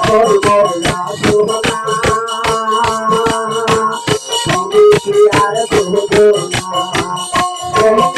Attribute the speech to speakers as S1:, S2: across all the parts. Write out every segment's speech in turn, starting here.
S1: করব না শোভনা তুমি কি আর করব না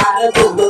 S1: gotta do.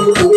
S1: Ooh.